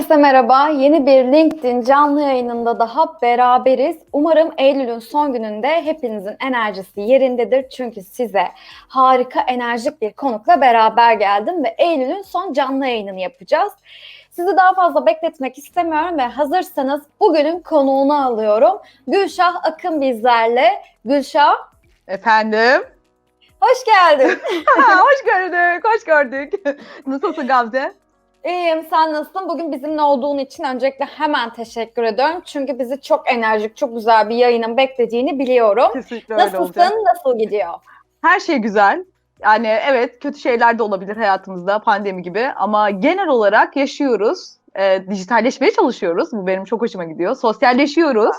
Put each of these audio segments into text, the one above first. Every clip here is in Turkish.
Herkese merhaba. Yeni bir LinkedIn canlı yayınında daha beraberiz. Umarım Eylül'ün son gününde hepinizin enerjisi yerindedir. Çünkü size harika enerjik bir konukla beraber geldim ve Eylül'ün son canlı yayınını yapacağız. Sizi daha fazla bekletmek istemiyorum ve hazırsanız bugünün konuğunu alıyorum. Gülşah Akın bizlerle. Gülşah, Efendim? hoş geldin. Hoş gördük, hoş gördük. Nasılsın Gamze? İyiyim, sen nasılsın? Bugün bizimle olduğun için öncelikle hemen teşekkür ediyorum. Çünkü bizi çok enerjik, çok güzel bir yayının beklediğini biliyorum. Kesinlikle öyle Nasılsın, olacak. nasıl gidiyor? Her şey güzel. Yani evet kötü şeyler de olabilir hayatımızda pandemi gibi ama genel olarak yaşıyoruz. Ee, dijitalleşmeye çalışıyoruz. Bu benim çok hoşuma gidiyor. Sosyalleşiyoruz.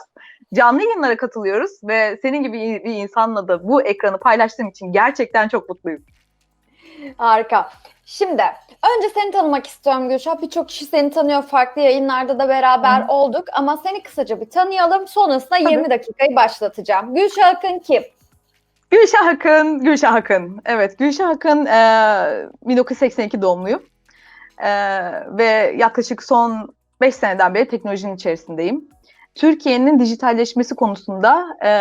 Canlı yayınlara katılıyoruz ve senin gibi bir insanla da bu ekranı paylaştığım için gerçekten çok mutluyum. Harika. Şimdi önce seni tanımak istiyorum Gülşah. Birçok kişi seni tanıyor. Farklı yayınlarda da beraber Hı. olduk. Ama seni kısaca bir tanıyalım. Sonrasında Tabii. 20 dakikayı başlatacağım. Gülşah Akın kim? Gülşah Akın, Gülşah Akın. Evet, Gülşah Akın e, 1982 doğumluyum. E, ve yaklaşık son 5 seneden beri teknolojinin içerisindeyim. Türkiye'nin dijitalleşmesi konusunda e,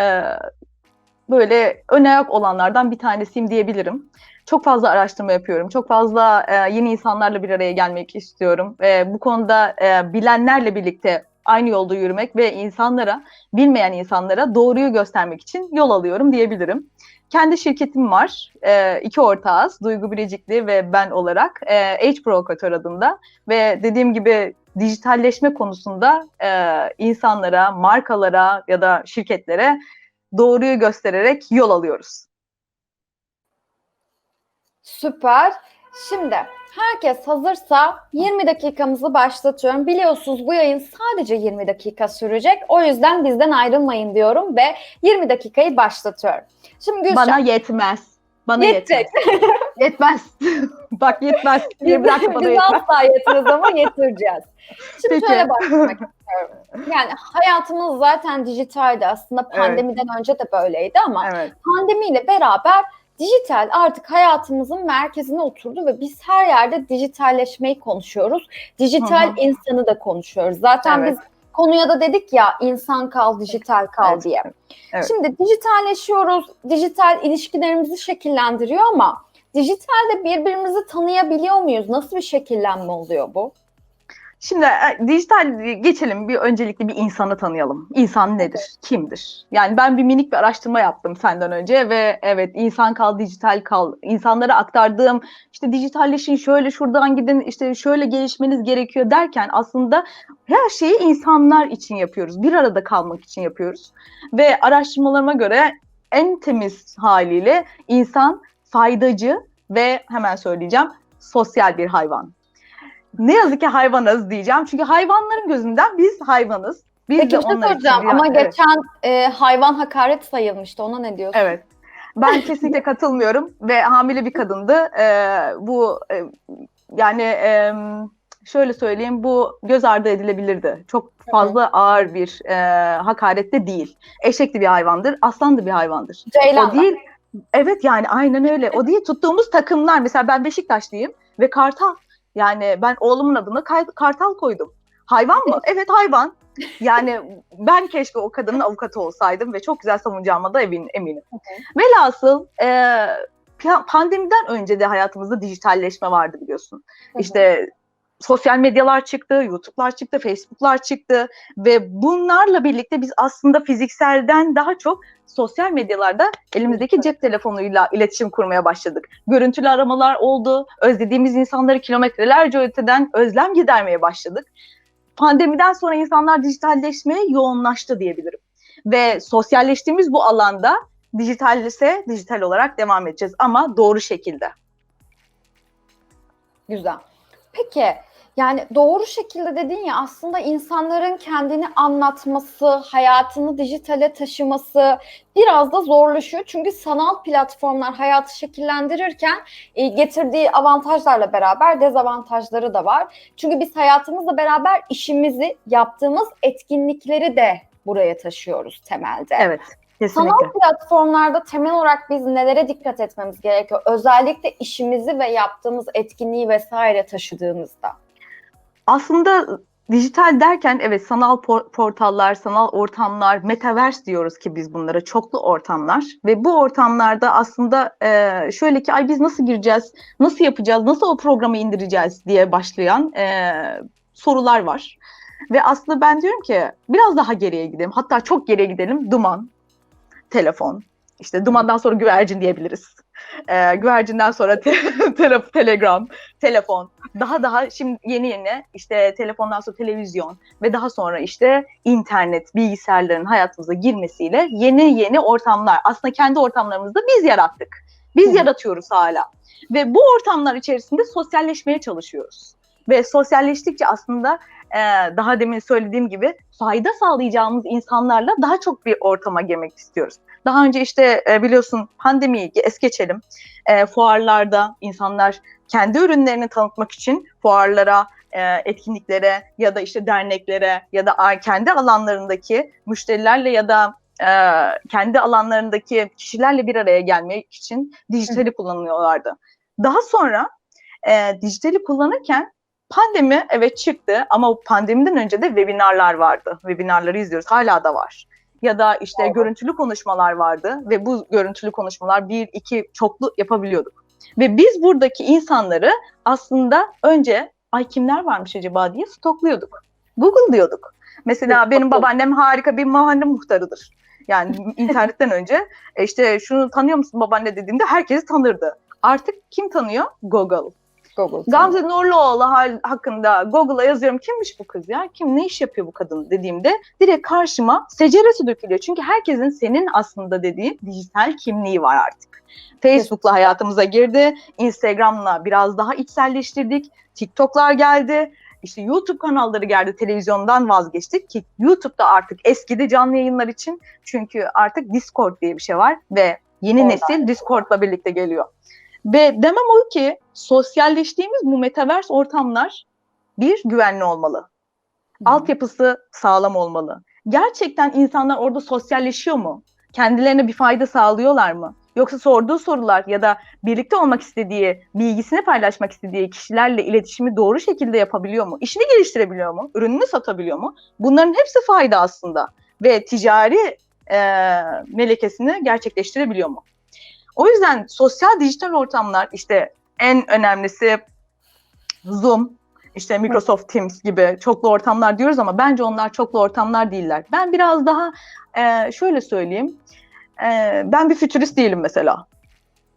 böyle ön ayak olanlardan bir tanesiyim diyebilirim. Çok fazla araştırma yapıyorum. Çok fazla e, yeni insanlarla bir araya gelmek istiyorum. E, bu konuda e, bilenlerle birlikte aynı yolda yürümek ve insanlara, bilmeyen insanlara doğruyu göstermek için yol alıyorum diyebilirim. Kendi şirketim var. E, iki ortağız. Duygu Bilecikli ve ben olarak. E, H Provocateur adında. Ve dediğim gibi dijitalleşme konusunda e, insanlara, markalara ya da şirketlere doğruyu göstererek yol alıyoruz. Süper. Şimdi herkes hazırsa 20 dakikamızı başlatıyorum. Biliyorsunuz bu yayın sadece 20 dakika sürecek. O yüzden bizden ayrılmayın diyorum ve 20 dakikayı başlatıyorum. Şimdi Gülşah, Bana yetmez. Bana Yetecek. yetmez. yetmez. Bak yetmez. 20 dakika bana biz yetmez. asla yeteriz ama yetireceğiz. Şimdi Peki. şöyle başlamak istiyorum. Yani hayatımız zaten dijitaldi. Aslında pandemiden önce de böyleydi ama Evet. pandemiyle beraber dijital artık hayatımızın merkezine oturdu ve biz her yerde dijitalleşmeyi konuşuyoruz. Dijital Hı hı. insanı da konuşuyoruz. Zaten Evet. biz konuya da dedik ya insan kal, dijital kal Evet. diye. Evet. Şimdi dijitalleşiyoruz, dijital ilişkilerimizi şekillendiriyor ama dijitalde birbirimizi tanıyabiliyor muyuz? Nasıl bir şekillenme oluyor bu? Şimdi e, dijital geçelim bir öncelikle bir insanı tanıyalım. İnsan nedir? Kimdir? Yani ben bir minik bir araştırma yaptım senden önce ve evet insan kal dijital kal insanlara aktardığım işte dijitalleşin şöyle şuradan gidin işte şöyle gelişmeniz gerekiyor derken aslında her şeyi insanlar için yapıyoruz. Bir arada kalmak için yapıyoruz. Ve araştırmalarıma göre en temiz haliyle insan faydacı ve hemen söyleyeceğim sosyal bir hayvan. Ne yazık ki hayvanız diyeceğim. Çünkü hayvanların gözünden biz hayvanız. Biz Peki de bir şey soracağım ama evet, geçen e, hayvan hakaret sayılmıştı. Ona ne diyorsun? Evet. Ben kesinlikle katılmıyorum ve hamile bir kadındı. Ee, bu e, yani e, şöyle söyleyeyim bu göz ardı edilebilirdi. Çok fazla ağır bir e, hakaret de değil. Eşek de bir hayvandır, aslan da bir hayvandır. Ceylan O değil. Evet yani aynen öyle. O değil tuttuğumuz takımlar. Mesela ben Beşiktaşlıyım ve Kartal. Yani ben oğlumun adını Kay- Kartal koydum. Hayvan mı? Evet hayvan. Yani ben keşke o kadının avukatı olsaydım ve çok güzel savunacağıma da emin, eminim. Velhasıl e, pa- pandemiden önce de hayatımızda dijitalleşme vardı biliyorsun. İşte sosyal medyalar çıktı, YouTube'lar çıktı, Facebook'lar çıktı ve bunlarla birlikte biz aslında fizikselden daha çok sosyal medyalarda elimizdeki cep telefonuyla iletişim kurmaya başladık. Görüntülü aramalar oldu, özlediğimiz insanları kilometrelerce öteden özlem gidermeye başladık. Pandemiden sonra insanlar dijitalleşmeye yoğunlaştı diyebilirim. Ve sosyalleştiğimiz bu alanda dijital ise dijital olarak devam edeceğiz ama doğru şekilde. Güzel. Peki yani doğru şekilde dedin ya aslında insanların kendini anlatması, hayatını dijitale taşıması biraz da zorlaşıyor. Çünkü sanal platformlar hayatı şekillendirirken e, getirdiği avantajlarla beraber dezavantajları da var. Çünkü biz hayatımızla beraber işimizi, yaptığımız etkinlikleri de buraya taşıyoruz temelde. Evet, kesinlikle. Sanal platformlarda temel olarak biz nelere dikkat etmemiz gerekiyor? Özellikle işimizi ve yaptığımız etkinliği vesaire taşıdığımızda. Aslında dijital derken evet sanal por- portallar, sanal ortamlar, metaverse diyoruz ki biz bunlara çoklu ortamlar ve bu ortamlarda aslında e, şöyle ki ay biz nasıl gireceğiz, nasıl yapacağız, nasıl o programı indireceğiz diye başlayan e, sorular var. Ve aslında ben diyorum ki biraz daha geriye gidelim. Hatta çok geriye gidelim. Duman, telefon. İşte dumandan sonra güvercin diyebiliriz. Ee, güvercinden sonra te- tele- telegram, telefon. Daha daha şimdi yeni yeni işte telefondan sonra televizyon ve daha sonra işte internet, bilgisayarların hayatımıza girmesiyle yeni yeni ortamlar. Aslında kendi ortamlarımızı da biz yarattık. Biz hı. yaratıyoruz hala. Ve bu ortamlar içerisinde sosyalleşmeye çalışıyoruz. Ve sosyalleştikçe aslında e, daha demin söylediğim gibi fayda sağlayacağımız insanlarla daha çok bir ortama girmek istiyoruz. Daha önce işte e, biliyorsun pandemiyi es geçelim. E, fuarlarda insanlar kendi ürünlerini tanıtmak için fuarlara, e, etkinliklere ya da işte derneklere ya da kendi alanlarındaki müşterilerle ya da e, kendi alanlarındaki kişilerle bir araya gelmek için dijitali kullanıyorlardı. Daha sonra dijitali kullanırken pandemi evet çıktı ama pandemiden önce de webinarlar vardı. Webinarları izliyoruz. Hala da var. Ya da işte Doğru. görüntülü konuşmalar vardı ve bu görüntülü konuşmalar bir, iki çoklu yapabiliyorduk. Ve biz buradaki insanları aslında önce ay kimler varmış acaba diye stokluyorduk. Google diyorduk. Mesela Evet, benim babaannem harika bir mahalle muhtarıdır. Yani internetten önce e, işte şunu tanıyor musun babaanne dediğimde herkesi tanırdı. Artık kim tanıyor? Google. Google. Gamze Nurluoğlu hakkında Google'a yazıyorum kimmiş bu kız ya? Kim ne iş yapıyor bu kadın dediğimde direkt karşıma seceresi dökülüyor. Çünkü herkesin senin aslında dediği dijital kimliği var artık. Facebook'la hayatımıza girdi. Instagram'la biraz daha içselleştirdik. TikTok'lar geldi. İşte YouTube kanalları geldi. Televizyondan vazgeçtik ki YouTube'da artık eskidi canlı yayınlar için. Çünkü artık Discord diye bir şey var ve yeni Oradan nesil Discord'la birlikte geliyor. Ve demem o ki sosyalleştiğimiz bu metaverse ortamlar bir güvenli olmalı. Altyapısı sağlam olmalı. Gerçekten insanlar orada sosyalleşiyor mu? Kendilerine bir fayda sağlıyorlar mı? Yoksa sorduğu sorular ya da birlikte olmak istediği, bilgisini paylaşmak istediği kişilerle iletişimi doğru şekilde yapabiliyor mu? İşini geliştirebiliyor mu? Ürününü satabiliyor mu? Bunların hepsi fayda aslında. Ve ticari e, melekesini gerçekleştirebiliyor mu? O yüzden sosyal dijital ortamlar işte en önemlisi Zoom, işte Microsoft Teams gibi çoklu ortamlar diyoruz ama bence onlar çoklu ortamlar değiller. Ben biraz daha e, şöyle söyleyeyim. E, ben bir fütürist değilim mesela.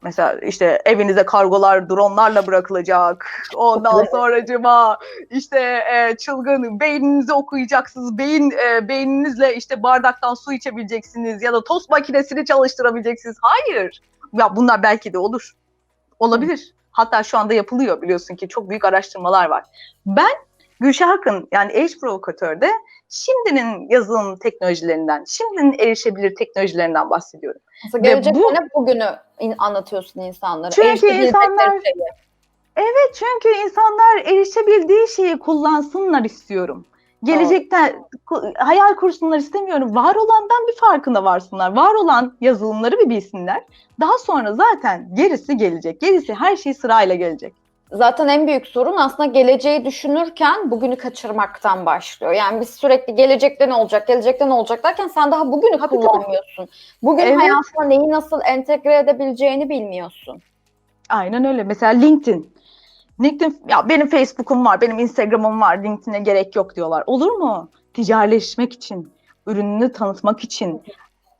Mesela işte evinize kargolar dronlarla bırakılacak. Ondan sonracıma işte e, çılgın beyninizi okuyacaksınız. Beyin e, beyninizle işte bardaktan su içebileceksiniz ya da tost makinesini çalıştırabileceksiniz. Hayır. Ya bunlar belki de olur. Olabilir. Hatta şu anda yapılıyor biliyorsun ki çok büyük araştırmalar var. Ben Gülşah Akın yani Age Provokatör'de şimdinin yazılım teknolojilerinden, şimdinin erişebilir teknolojilerinden bahsediyorum. Aslında gelecek bu- bugünü anlatıyorsun insanlara. Çünkü insanlar-. Evet çünkü insanlar erişebildiği şeyi kullansınlar istiyorum. Gelecekte ku- hayal kursunlar istemiyorum. Var olandan bir farkına varsınlar. Var olan yazılımları bir bilsinler. Daha sonra zaten gerisi gelecek. Gerisi her şey sırayla gelecek. Zaten en büyük sorun aslında geleceği düşünürken bugünü kaçırmaktan başlıyor. Yani biz sürekli gelecekte ne olacak, gelecekte ne olacak derken sen daha bugünü tabii. kullanmıyorsun. Bugün Evet. hayatına neyi nasıl entegre edebileceğini bilmiyorsun. Aynen öyle. Mesela LinkedIn. LinkedIn ya benim Facebook'um var, benim Instagram'ım var, LinkedIn'e gerek yok diyorlar. Olur mu? Ticaretleşmek için, ürününü tanıtmak için,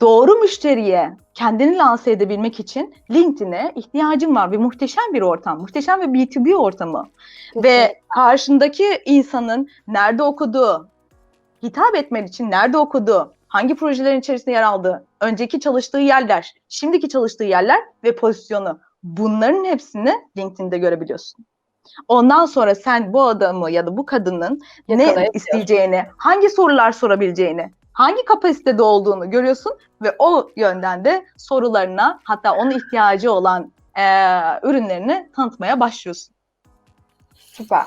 doğru müşteriye kendini lanse edebilmek için LinkedIn'e ihtiyacın var. Bir muhteşem bir ortam, muhteşem bir B2B ortamı. Ve karşındaki insanın nerede okuduğu, hitap etmen için nerede okuduğu, hangi projelerin içerisinde yer aldığı, önceki çalıştığı yerler, şimdiki çalıştığı yerler ve pozisyonu. Bunların hepsini LinkedIn'de görebiliyorsun. Ondan sonra sen bu adamı ya da bu kadının ne isteyeceğini, hangi sorular sorabileceğini, hangi kapasitede olduğunu görüyorsun ve o yönden de sorularına hatta onun ihtiyacı olan eee, ürünlerini tanıtmaya başlıyorsun. Süper.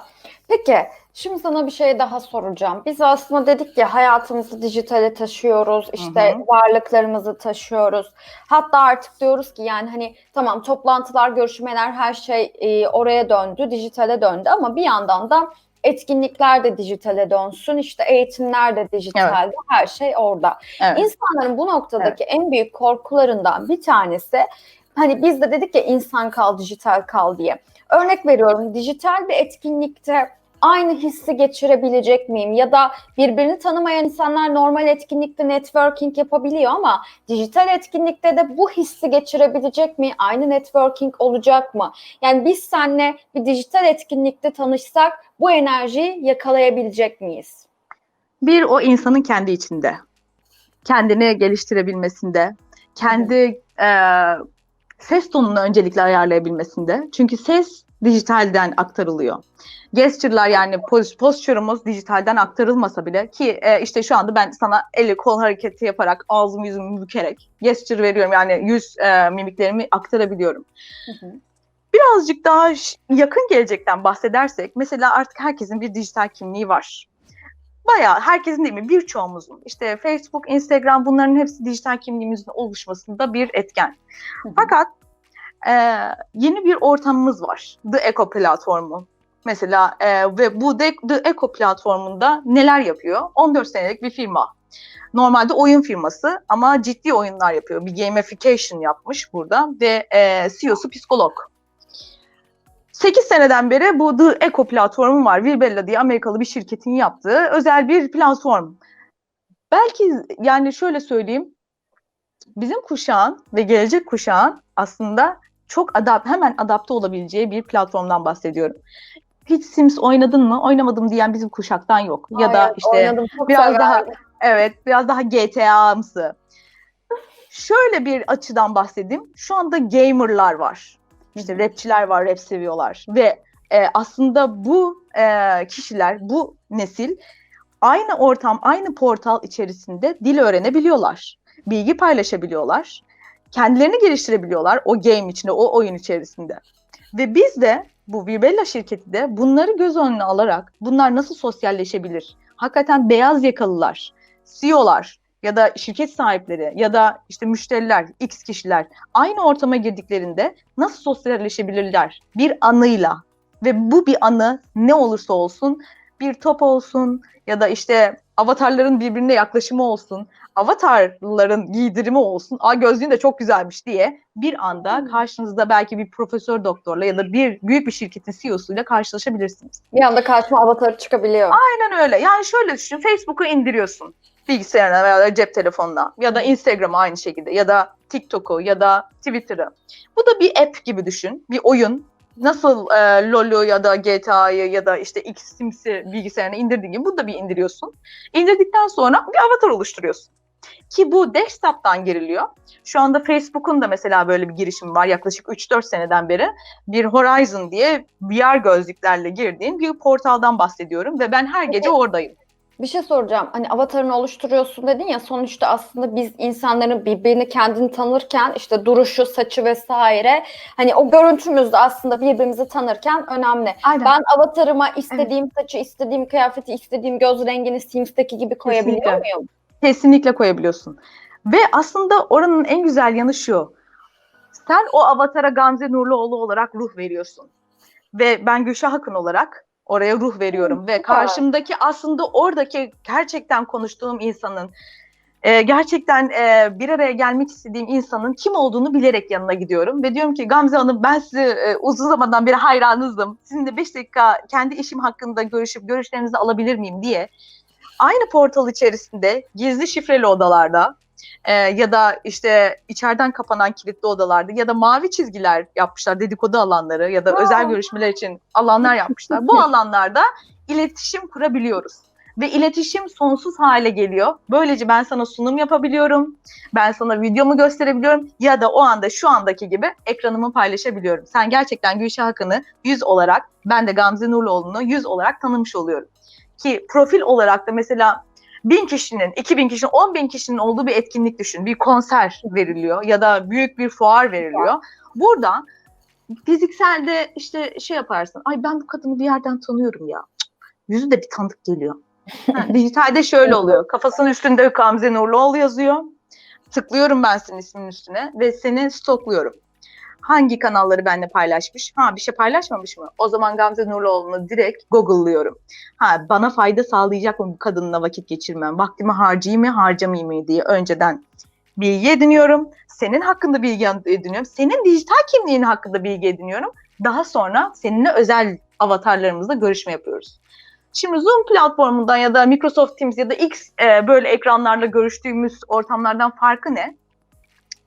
Peki şimdi sana bir şey daha soracağım. Biz aslında dedik ya hayatımızı dijitale taşıyoruz, işte Hı hı. varlıklarımızı taşıyoruz. Hatta artık diyoruz ki yani hani tamam toplantılar, görüşmeler her şey e, oraya döndü, dijitale döndü ama bir yandan da etkinlikler de dijitale dönsün, işte eğitimler de dijitalde, her şey orada. Evet. İnsanların bu noktadaki en büyük korkularından bir tanesi, hani biz de dedik ya insan kal, dijital kal diye. Örnek veriyorum, dijital bir etkinlikte aynı hissi geçirebilecek miyim? Ya da birbirini tanımayan insanlar normal etkinlikte networking yapabiliyor ama dijital etkinlikte de bu hissi geçirebilecek mi? Aynı networking olacak mı? Yani biz seninle bir dijital etkinlikte tanışsak bu enerjiyi yakalayabilecek miyiz? Bir o insanın kendi içinde. Kendini geliştirebilmesinde, kendi e, ses tonunu öncelikle ayarlayabilmesinde. Çünkü ses dijitalden aktarılıyor. Gesture'lar yani posturumuz dijitalden aktarılmasa bile ki e, işte şu anda ben sana eli kol hareketi yaparak ağzımı yüzümü bükerek gesture veriyorum yani yüz e, mimiklerimi aktarabiliyorum. Hı hı. Birazcık daha yakın gelecekten bahsedersek mesela artık herkesin bir dijital kimliği var. Bayağı herkesin değil mi birçoğumuzun işte Facebook, Instagram bunların hepsi dijital kimliğimizin oluşmasında bir etken. Fakat e, yeni bir ortamımız var. The Eco platformu. Mesela e, ve bu The, The Eco platformunda neler yapıyor? 14 senelik bir firma. Normalde oyun firması ama ciddi oyunlar yapıyor. Bir gamification yapmış burada ve e, CEO'su psikolog. 8 seneden beri bu The Eco platformu var. Virbella diye Amerikalı bir şirketin yaptığı özel bir platform. Belki yani şöyle söyleyeyim. Bizim kuşağın ve gelecek kuşağın aslında çok adapt hemen adapte olabileceği bir platformdan bahsediyorum. Hiç Sims oynadın mı? Oynamadım diyen bizim kuşaktan yok. ya da Hayır, işte oynadım, biraz severdim. daha evet biraz daha GTA'msı. Şöyle bir açıdan bahsedeyim. Şu anda gamerlar var. İşte rapçiler var, rap seviyorlar ve e, aslında bu e, kişiler, bu nesil aynı ortam, aynı portal içerisinde dil öğrenebiliyorlar. Bilgi paylaşabiliyorlar. Kendilerini geliştirebiliyorlar o game içinde, o oyun içerisinde. Ve biz de bu Virbella şirketi de bunları göz önüne alarak bunlar nasıl sosyalleşebilir? Hakikaten beyaz yakalılar, CEO'lar ya da şirket sahipleri ya da işte müşteriler, X kişiler aynı ortama girdiklerinde nasıl sosyalleşebilirler? Bir anıyla ve bu bir anı ne olursa olsun bir top olsun ya da işte avatarların birbirine yaklaşımı olsun, avatarların giydirimi olsun, aa gözlüğün de çok güzelmiş diye bir anda karşınızda belki bir profesör doktorla ya da bir büyük bir şirketin CEO'suyla karşılaşabilirsiniz. Bir anda karşıma avatarı çıkabiliyor. Aynen öyle. Yani şöyle düşün. Facebook'u indiriyorsun bilgisayarına veya da cep telefonuna ya da Instagram'ı aynı şekilde ya da TikTok'u ya da Twitter'ı. Bu da bir app gibi düşün. Bir oyun. Nasıl e, LoL'u ya da GTA'yı ya da işte X Sims'i bilgisayarına indirdiğin gibi bunu da bir indiriyorsun. İndirdikten sonra bir avatar oluşturuyorsun. Ki bu desktop'tan giriliyor. Şu anda Facebook'un da mesela böyle bir girişimi var yaklaşık 3-4 seneden beri. Bir Horizon diye VR gözlüklerle girdiğin bir portaldan bahsediyorum ve ben her gece oradayım. Bir şey soracağım. Hani avatarını oluşturuyorsun dedin ya sonuçta aslında biz insanların birbirini kendini tanırken işte duruşu, saçı vesaire hani o görüntümüz de aslında birbirimizi tanırken önemli. Aynen. Ben avatarıma istediğim saçı, istediğim kıyafeti, istediğim göz rengini Sims'teki gibi koyabiliyor Kesinlikle. muyum? Kesinlikle koyabiliyorsun. Ve aslında oranın en güzel yanı şu. Sen o avatara Gamze Nurluoğlu olarak ruh veriyorsun. Ve ben Gülşah Akın olarak oraya ruh veriyorum. Ve karşımdaki aslında oradaki gerçekten konuştuğum insanın, e, gerçekten e, bir araya gelmek istediğim insanın kim olduğunu bilerek yanına gidiyorum. Ve diyorum ki Gamze Hanım ben size e, uzun zamandan beri hayranınızdım. Sizinle 5 dakika kendi işim hakkında görüşüp görüşlerinizi alabilir miyim diye. Aynı portal içerisinde gizli şifreli odalarda e, ya da işte içeriden kapanan kilitli odalarda ya da mavi çizgiler yapmışlar dedikodu alanları ya da özel görüşmeler için alanlar yapmışlar. Bu alanlarda iletişim kurabiliyoruz ve iletişim sonsuz hale geliyor. Böylece ben sana sunum yapabiliyorum, ben sana videomu gösterebiliyorum ya da o anda şu andaki gibi ekranımı paylaşabiliyorum. Sen gerçekten Gülşah Akın'ı yüz olarak, ben de Gamze Nurluoğlu'nu yüz olarak tanımış oluyorum. Ki profil olarak da mesela bin kişinin, iki bin kişinin, on bin kişinin olduğu bir etkinlik düşün. Bir konser veriliyor ya da büyük bir fuar veriliyor. Burada fizikselde işte şey yaparsın. Ay ben bu kadını bir yerden tanıyorum ya. Yüzü de bir tanıdık geliyor. Ha, dijitalde şöyle oluyor. Kafasının üstünde Gamze Nurluoğlu yazıyor. Tıklıyorum ben senin isminin üstüne ve seni stokluyorum. Hangi kanalları benimle paylaşmış? Ha bir şey paylaşmamış mı? O zaman Gamze Nurluoğlu'nu direkt Google'lıyorum. Ha bana fayda sağlayacak mı bu kadınla vakit geçirmem? Vaktimi harcayayım mı harcamayayım mı diye önceden bilgi ediniyorum. Senin hakkında bilgi ediniyorum. Senin dijital kimliğin hakkında bilgi ediniyorum. Daha sonra seninle özel avatarlarımızla görüşme yapıyoruz. Şimdi Zoom platformundan ya da Microsoft Teams ya da X e, böyle ekranlarla görüştüğümüz ortamlardan farkı ne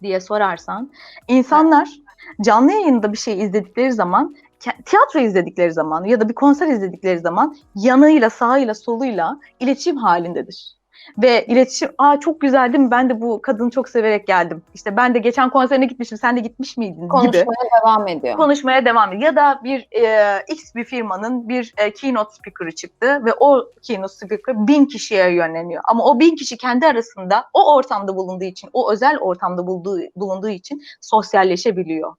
diye sorarsan insanlar canlı yayında bir şey izledikleri zaman tiyatro izledikleri zaman ya da bir konser izledikleri zaman yanıyla sağıyla soluyla iletişim halindedir. Ve iletişim, aa çok güzel değil mi? Ben de bu kadını çok severek geldim. İşte ben de geçen konserine gitmiştim, sen de gitmiş miydin gibi Konuşmaya devam ediyor. konuşmaya devam ediyor. Ya da bir e, X bir firmanın bir e, keynote speaker'ı çıktı ve o keynote speaker bin kişiye yönleniyor. Ama o bin kişi kendi arasında o ortamda bulunduğu için, o özel ortamda bulunduğu, bulunduğu için sosyalleşebiliyor.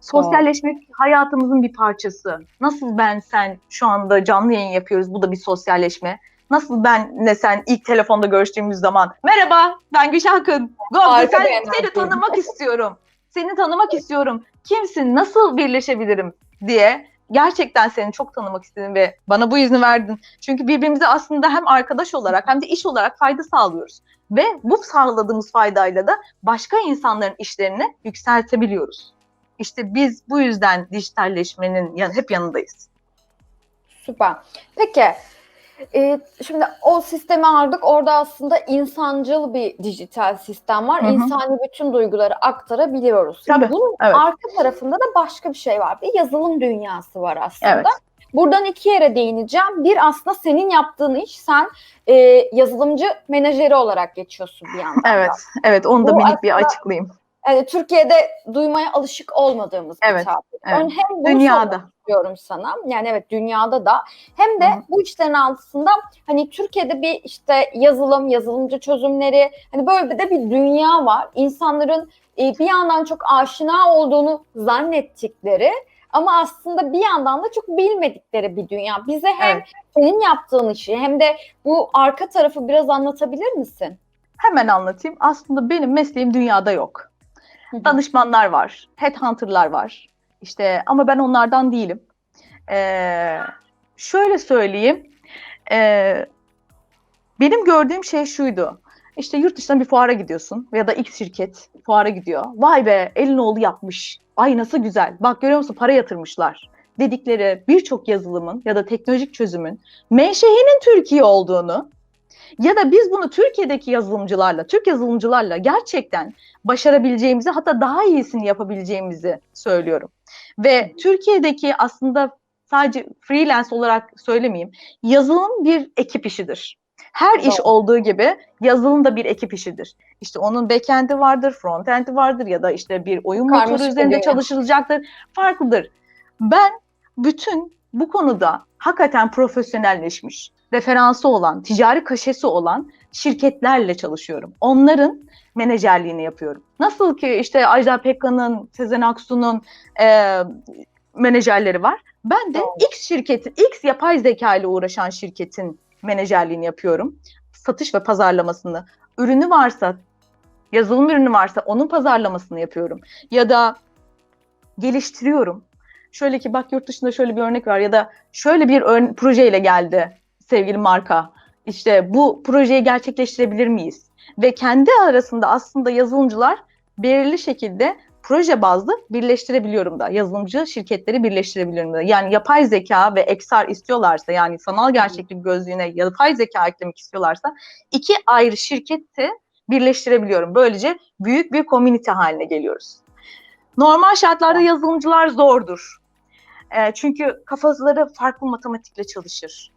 Sosyalleşmek hayatımızın bir parçası. Nasıl ben sen şu anda canlı yayın yapıyoruz, bu da bir sosyalleşme. Nasıl benle sen ilk telefonda görüştüğümüz zaman merhaba ben Gülşah. Go, Harika sen, seni tanımak istiyorum. Seni tanımak istiyorum. Kimsin? Nasıl birleşebilirim diye gerçekten seni çok tanımak istedim ve bana bu izni verdin. Çünkü birbirimize aslında hem arkadaş olarak hem de iş olarak fayda sağlıyoruz. Ve bu sağladığımız faydayla da başka insanların işlerini yükseltebiliyoruz. İşte biz bu yüzden dijitalleşmenin hep yanındayız. Süper. Peki e, şimdi o sistemi aldık. Orada aslında insancıl bir dijital sistem var. Hı hı. İnsani bütün duyguları aktarabiliyoruz. Tabii, Bunun evet. arka tarafında da başka bir şey var. Bir yazılım dünyası var aslında. Evet. Buradan iki yere değineceğim. Bir aslında senin yaptığın iş. Sen e, yazılımcı menajeri olarak geçiyorsun bir yandan. da. Evet, evet onu da Bu minik bir aslında- açıklayayım. Yani Türkiye'de duymaya alışık olmadığımız Evet, bir tabir. evet. Ön- Hem Dünyada. sormak istiyorum sana. Yani evet dünyada da. Hem de Hı bu işlerin altında hani Türkiye'de bir işte yazılım, yazılımcı çözümleri hani böyle de bir dünya var. İnsanların e, bir yandan çok aşina olduğunu zannettikleri ama aslında bir yandan da çok bilmedikleri bir dünya. Bize hem Evet. senin yaptığın işi hem de bu arka tarafı biraz anlatabilir misin? Hemen anlatayım. Aslında benim mesleğim dünyada yok. Danışmanlar var, headhunter'lar var. İşte ama ben onlardan değilim. Ee, şöyle söyleyeyim. ee, benim gördüğüm şey şuydu. İşte yurt dışına bir fuara gidiyorsun ya da X şirket fuara gidiyor. Vay be Elinoğlu yapmış. Ay nasıl güzel. Bak görüyor musun para yatırmışlar dedikleri birçok yazılımın ya da teknolojik çözümün menşeinin Türkiye olduğunu ya da biz bunu Türkiye'deki yazılımcılarla, Türk yazılımcılarla gerçekten başarabileceğimizi hatta daha iyisini yapabileceğimizi söylüyorum. Ve Türkiye'deki aslında sadece freelance olarak söylemeyeyim, yazılım bir ekip işidir. Her iş olduğu gibi yazılım da bir ekip işidir. İşte onun backend'i vardır, frontend'i vardır ya da işte bir oyun Karmaşık motoru üzerinde dünya. çalışılacaktır. Farklıdır. Ben bütün bu konuda hakikaten profesyonelleşmiş, referansı olan, ticari kaşesi olan şirketlerle çalışıyorum. Onların menajerliğini yapıyorum. Nasıl ki işte Ajda Pekkan'ın, Sezen Aksu'nun e, menajerleri var. Ben de. X şirketin, X yapay zeka ile uğraşan şirketin menajerliğini yapıyorum. Satış ve pazarlamasını. Ürünü varsa, yazılım ürünü varsa onun pazarlamasını yapıyorum. Ya da geliştiriyorum. Şöyle ki bak yurt dışında şöyle bir örnek var ya da şöyle bir projeyle geldi sevgili marka. İşte bu projeyi gerçekleştirebilir miyiz? Ve kendi arasında aslında yazılımcılar belirli şekilde proje bazlı birleştirebiliyorum da. Yazılımcı şirketleri birleştirebiliyorum da. Yani yapay zeka ve XR istiyorlarsa yani sanal gerçeklik gözlüğüne yapay zeka eklemek istiyorlarsa iki ayrı şirketi birleştirebiliyorum. Böylece büyük bir komünite haline geliyoruz. Normal şartlarda yazılımcılar zordur. E, çünkü kafaları farklı matematikle çalışır.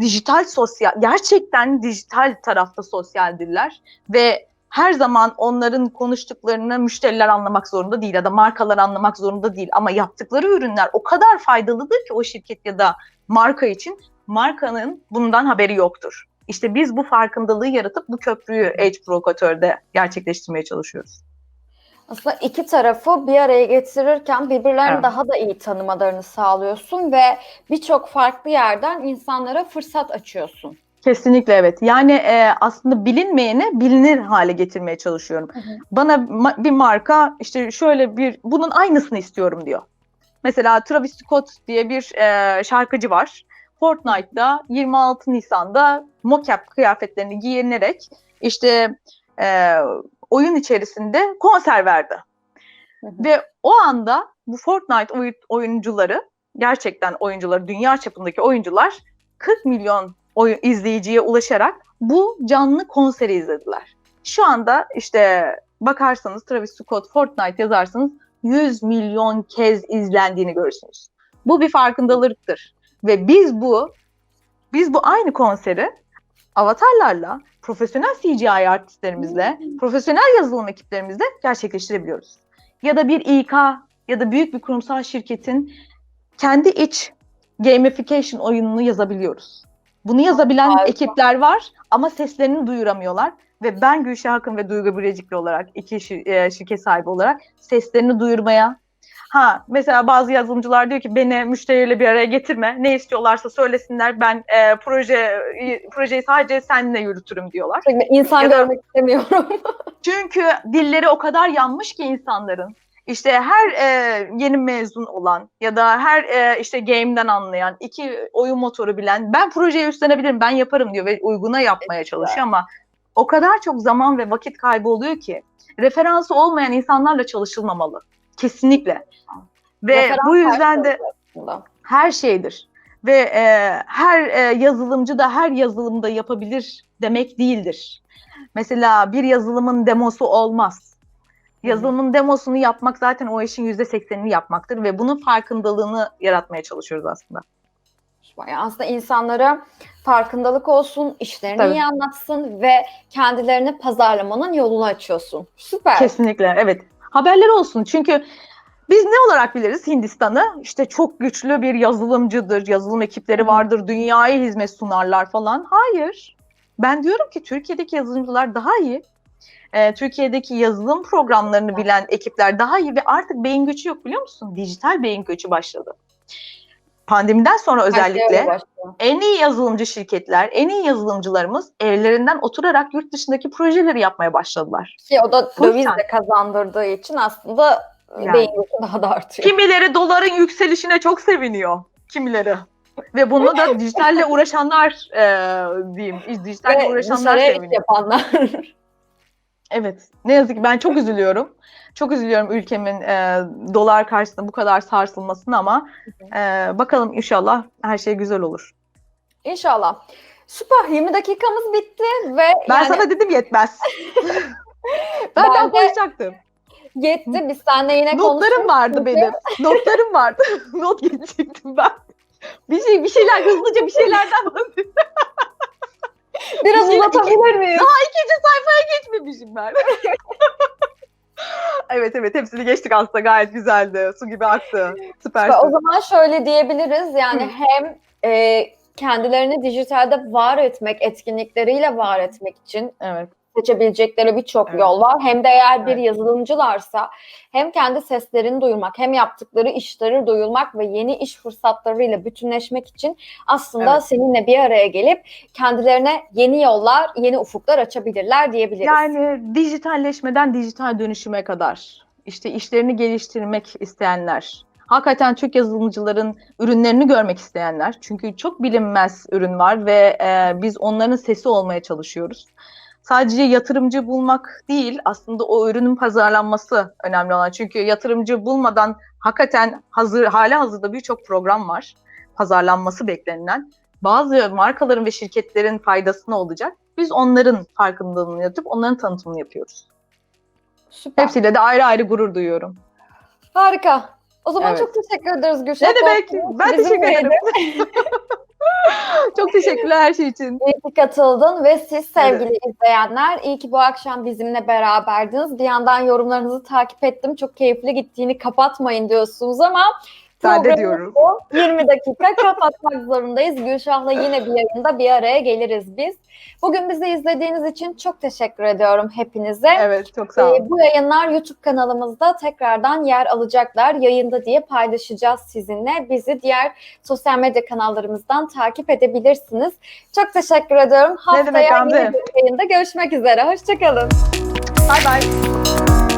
Dijital sosyal, gerçekten dijital tarafta sosyaldirler ve her zaman onların konuştuklarını müşteriler anlamak zorunda değil ya da markalar anlamak zorunda değil ama yaptıkları ürünler o kadar faydalıdır ki o şirket ya da marka için markanın bundan haberi yoktur. İşte biz bu farkındalığı yaratıp bu köprüyü Edge Provokatör'de gerçekleştirmeye çalışıyoruz. Aslında iki tarafı bir araya getirirken birbirlerini Evet. daha da iyi tanımalarını sağlıyorsun ve birçok farklı yerden insanlara fırsat açıyorsun. Kesinlikle evet. Yani e, aslında bilinmeyeni bilinir hale getirmeye çalışıyorum. Hı hı. Bana ma- bir marka işte şöyle bir bunun aynısını istiyorum diyor. Mesela Travis Scott diye bir e, şarkıcı var. Fortnite'da 26 Nisan'da mocap kıyafetlerini giyinerek işte e, oyun içerisinde konser verdi. Hı hı. Ve o anda bu Fortnite oy- oyuncuları gerçekten oyuncuları dünya çapındaki oyuncular 40 milyon oy- izleyiciye ulaşarak bu canlı konseri izlediler. Şu anda işte bakarsanız Travis Scott Fortnite yazarsanız 100 milyon kez izlendiğini görürsünüz. Bu bir farkındalıktır. Ve biz bu biz bu aynı konseri avatarlarla, profesyonel CGI artistlerimizle, profesyonel yazılım ekiplerimizle gerçekleştirebiliyoruz. Ya da bir İK ya da büyük bir kurumsal şirketin kendi iç gamification oyununu yazabiliyoruz. Bunu yazabilen Harika. ekipler var ama seslerini duyuramıyorlar ve ben Gülşah Akın ve Duygu Birecikli olarak iki şir- e, şirket sahibi olarak seslerini duyurmaya Ha mesela bazı yazılımcılar diyor ki beni müşteriyle bir araya getirme. Ne istiyorlarsa söylesinler. Ben e, proje projeyi sadece seninle yürütürüm diyorlar. Sürekli insan Ya da- görmek istemiyorum. Çünkü dilleri o kadar yanmış ki insanların. İşte her e, yeni mezun olan ya da her e, işte game'den anlayan, iki oyun motoru bilen ben projeye üstlenebilirim, ben yaparım diyor ve uyguna yapmaya çalışıyor ama o kadar çok zaman ve vakit kaybı oluyor ki referansı olmayan insanlarla çalışılmamalı. Kesinlikle. Ve Referans bu yüzden de aslında. her şeydir. Ve e, her e, yazılımcı da her yazılımda yapabilir demek değildir. Mesela bir yazılımın demosu olmaz. Yazılımın demosunu yapmak zaten o işin yüzde seksenini yapmaktır ve bunun farkındalığını yaratmaya çalışıyoruz aslında. Yani aslında insanlara farkındalık olsun, işlerini Tabii. iyi anlatsın ve kendilerini pazarlamanın yolunu açıyorsun. Süper. Kesinlikle evet. Haberler olsun çünkü biz ne olarak biliriz Hindistan'ı? İşte çok güçlü bir yazılımcıdır, yazılım ekipleri vardır, dünyaya hizmet sunarlar falan. Hayır. Ben diyorum ki Türkiye'deki yazılımcılar daha iyi. Ee, Türkiye'deki yazılım programlarını bilen ekipler daha iyi ve artık beyin göçü yok biliyor musun? Dijital beyin göçü başladı. Pandemiden sonra şey özellikle en iyi yazılımcı şirketler, en iyi yazılımcılarımız evlerinden oturarak yurt dışındaki projeleri yapmaya başladılar. Ki o da döviz de kazandırdığı için aslında Yani. beyin daha da artıyor. Kimileri doların yükselişine çok seviniyor. Kimileri. Ve bunu da dijitalle uğraşanlar e, diyeyim. Dijitalle Ve uğraşanlar seviniyor. yapanlar. Evet. Ne yazık ki ben çok üzülüyorum. Çok üzülüyorum ülkemin e, dolar karşısında bu kadar sarsılmasına ama e, bakalım inşallah her şey güzel olur. İnşallah. Süper. 20 dakikamız bitti ve Ben yani sana dedim yetmez. ben de- konuşacaktım. yetti. Biz seninle yine Notlarım vardı benim. Notlarım vardı. Not geçecektim ben. Bir şey bir şeyler hızlıca bir şeylerden bahsedeyim. Biraz Bir şey- uzatabilir miyiz? İkinci sayfaya geçmemişim ben. evet evet hepsini geçtik aslında gayet güzeldi. Su gibi aktı. Süpersin. O zaman şöyle diyebiliriz. Yani Hı. hem e, kendilerini dijitalde var etmek, etkinlikleriyle var etmek için Evet. Seçebilecekleri birçok Evet. yol var. Hem de eğer bir Evet. yazılımcılarsa hem kendi seslerini duyurmak, hem yaptıkları işleri duyurmak ve yeni iş fırsatlarıyla bütünleşmek için aslında Evet. seninle bir araya gelip kendilerine yeni yollar, yeni ufuklar açabilirler diyebiliriz. Yani dijitalleşmeden dijital dönüşüme kadar işte işlerini geliştirmek isteyenler, hakikaten Türk yazılımcıların ürünlerini görmek isteyenler. Çünkü çok bilinmez ürün var ve e, biz onların sesi olmaya çalışıyoruz. Sadece yatırımcı bulmak değil, aslında o ürünün pazarlanması önemli olan. Çünkü yatırımcı bulmadan hakikaten hazır hali hazırda birçok program var. Pazarlanması beklenilen. Bazı markaların ve şirketlerin faydasına olacak. Biz onların farkındalığını yatıp onların tanıtımını yapıyoruz. Süper. Hepsiyle de ayrı ayrı gurur duyuyorum. Harika. O zaman Evet. çok teşekkür ederiz Gülşah. Ne demek? Ben bizim teşekkür ederim. Çok teşekkürler her şey için. İyi ki katıldın ve siz sevgili izleyenler iyi ki bu akşam bizimle beraberdiniz. Bir yandan yorumlarınızı takip ettim. Çok keyifli gittiğini kapatmayın diyorsunuz ama Ben de Programımızı diyorum. 20 dakika kapatmak zorundayız. Gülşah'la yine bir yayında bir araya geliriz biz. Bugün bizi izlediğiniz için çok teşekkür ediyorum hepinize. Evet çok sağ olun. Ee, bu yayınlar YouTube kanalımızda tekrardan yer alacaklar. Yayında diye paylaşacağız sizinle. Bizi diğer sosyal medya kanallarımızdan takip edebilirsiniz. Çok teşekkür ediyorum. Haftaya yeni bir yayında görüşmek üzere. Hoşçakalın. Bay bay.